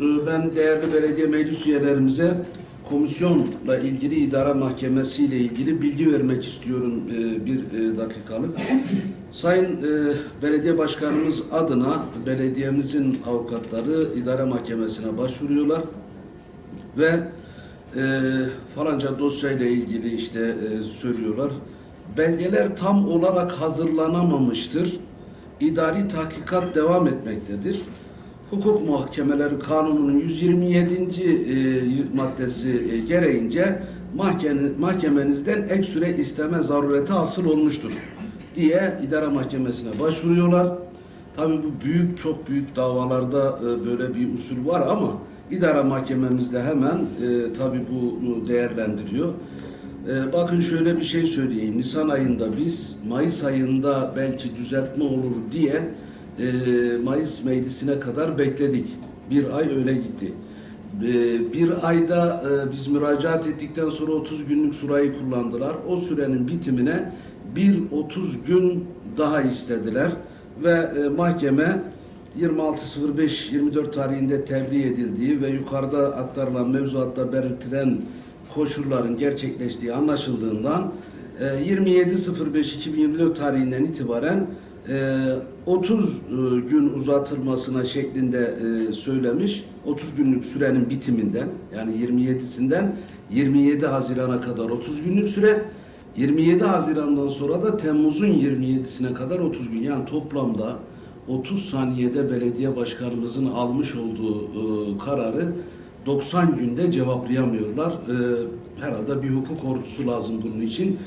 Ee, Ben değerli belediye meclis üyelerimize komisyonla ilgili idare mahkemesiyle ilgili bilgi vermek istiyorum e, bir e, dakikalık. Sayın e, belediye başkanımız adına belediyemizin avukatları idare mahkemesine başvuruyorlar ve falanca dosyayla ilgili işte söylüyorlar. Belgeler tam olarak hazırlanamamıştır. İdari tahkikat devam etmektedir. Hukuk Muhakemeleri Kanunu'nun 127. e, maddesi e, gereğince mahkeme, mahkemenizden ek süre isteme zarureti hasıl olmuştur diye idare mahkemesine başvuruyorlar. Tabii bu büyük çok büyük davalarda e, böyle bir usul var ama idare mahkememizde hemen e, tabii bunu değerlendiriyor. Bakın şöyle bir şey söyleyeyim. Nisan ayında biz Mayıs ayında belki düzeltme olur diye e, Mayıs meclisine kadar bekledik. Bir ay öyle gitti. E, bir ayda e, biz müracaat ettikten sonra 30 günlük süreyi kullandılar. O sürenin bitimine bir 30 gün daha istediler ve e, mahkeme 26.05.24 tarihinde tebliğ edildiği ve yukarıda aktarılan mevzuatta belirtilen koşulların gerçekleştiği anlaşıldığından e, 27.05.2024 tarihinden itibaren e, 30 e, gün uzatılmasına şeklinde e, söylemiş. 30 günlük sürenin bitiminden yani 27'sinden 27 Haziran'a kadar 30 günlük süre 27 Haziran'dan sonra da Temmuz'un 27'sine kadar 30 gün yani toplamda 30 saniyede belediye başkanımızın almış olduğu e, kararı 90 günde cevaplayamıyorlar. E, herhalde bir hukuk ordusu lazım bunun için.